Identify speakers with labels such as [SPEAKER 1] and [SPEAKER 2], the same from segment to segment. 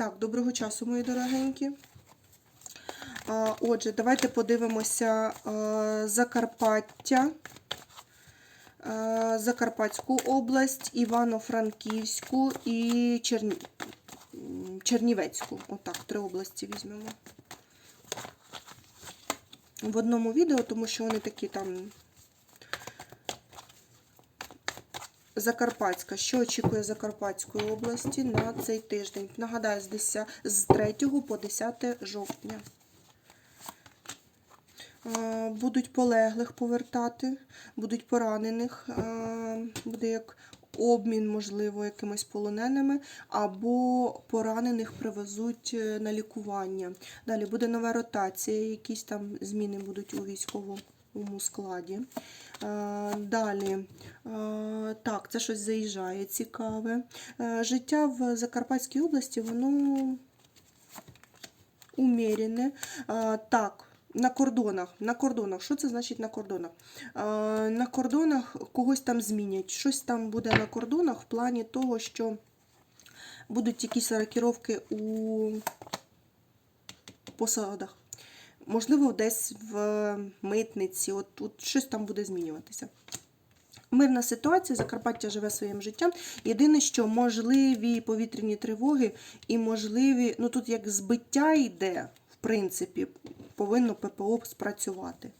[SPEAKER 1] Так, доброго часу, мої дорогенькі. Отже, давайте подивимося Закарпаття, Закарпатську область, Івано-Франківську і Черні... Чернівецьку. Отак, три області візьмемо. В одному відео, тому що вони такі там Закарпатська. Що очікує Закарпатської області на цей тиждень? Нагадаю, з 10 з 3 по 10 жовтня. Е, Будуть полеглих повертати, будуть поранених, е, буде як обмін, можливо, якимись полоненими, або поранених привезуть е, на лікування. Далі буде нова ротація, якісь там зміни будуть у військовому складі. Е, Далі, е, так, це щось заїжджає цікаве. Е, Життя в Закарпатській області, воно умірене. Так, на кордонах. На кордонах. Що це значить на кордонах? На кордонах когось там змінять. Щось там буде на кордонах в плані того, що будуть якісь рокіровки у посадах. Можливо, десь в митниці, от, от щось там буде змінюватися. Мирна ситуація, Закарпаття живе своїм життям. Єдине, що можливі повітряні тривоги і можливі, ну тут як збиття йде, в принципі, повинно ППО спрацювати.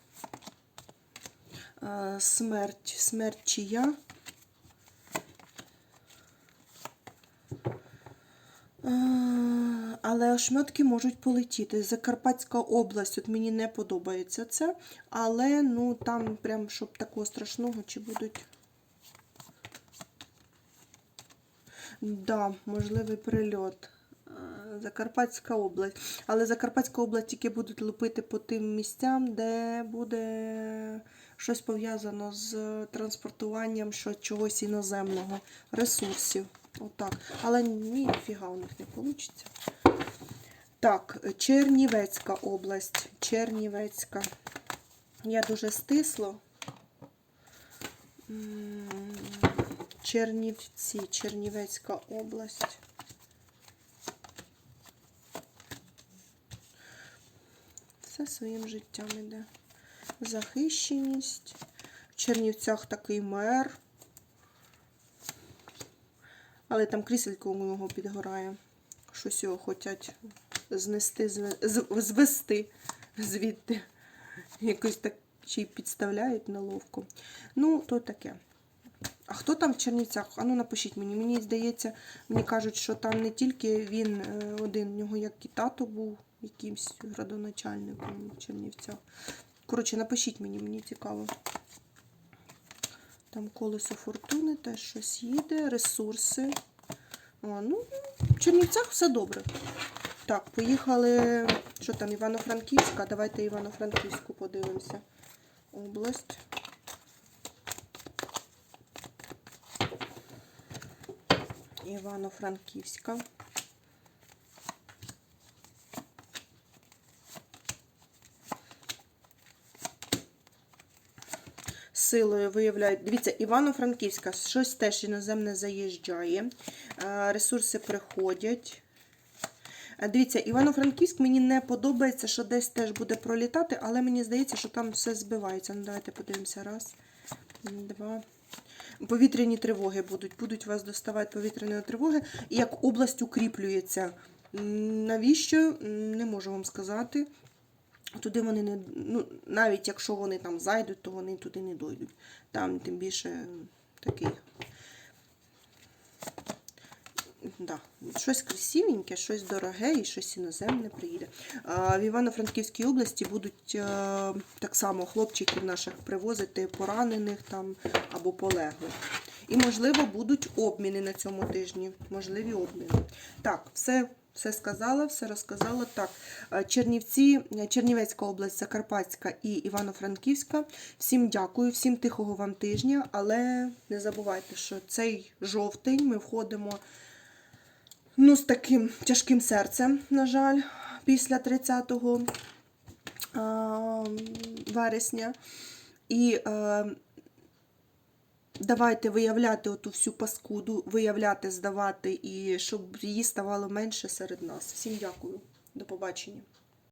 [SPEAKER 1] Е, Смерть, смерть чия? Е, Але ошметки можуть полетіти. Закарпатська область, от мені не подобається це, але ну там прям щоб такого страшного чи будуть. Да, можливий прильот. Е, Закарпатська область. Але Закарпатська область тільки будуть лупити по тим місцям, де буде щось пов'язано з транспортуванням чогось іноземного, ресурсів. Отак. Але ніфіга у них не вийде. Так, Чернівецька область. Чернівецька. Я дуже стисло. Чернівці, Чернівецька область. Все своїм життям іде. Захищеність. В Чернівцях такий мер. Але там кріселько у нього підгорає. Щось його хочуть знести, звести звідти. Якось так й підставляють неловко. Ну, то таке. А хто там в Чернівцях? А ну напишіть мені. Мені здається, мені кажуть, що там не тільки він е, один, у нього як і тато був якимсь градоначальником в Чернівцях. Коротше, напишіть мені, мені цікаво. Там колесо фортуни, теж щось їде, ресурси. А, ну, в Чернівцях все добре. Так, поїхали. Що там, Івано-Франківська? Давайте Івано-Франківську подивимося. Область. Івано-Франківська. Силою виявляють. Дивіться, Івано-Франківська, щось теж іноземне заїжджає. Е, Ресурси приходять. Е, Дивіться, Івано-Франківськ мені не подобається, що десь теж буде пролітати, але мені здається, що там все збивається. Ну, давайте подивимося. Раз, два. Повітряні тривоги будуть. Будуть вас доставати повітряні тривоги. І як область укріплюється. Навіщо? Не можу вам сказати. Туди вони не. Ну, навіть якщо вони там зайдуть, то вони туди не дойдуть. Там тим більше такий. Да. Щось красивеньке, щось дороге і щось іноземне приїде. В Івано-Франківській області будуть е, так само хлопчиків наших привозити поранених там або полеглих. І, можливо, будуть обміни на цьому тижні. Можливі обміни. Так, все, все сказала, все розказала. Так, е, Чернівці, е, Чернівецька область, Закарпатська і Івано-Франківська. Всім дякую, всім тихого вам тижня, але не забувайте, що цей жовтень ми входимо ну, з таким тяжким серцем, на жаль, після 30 а, вересня. І е, Давайте виявляти оту всю паскуду, виявляти, здавати і щоб її ставало менше серед нас. Всім дякую. До побачення.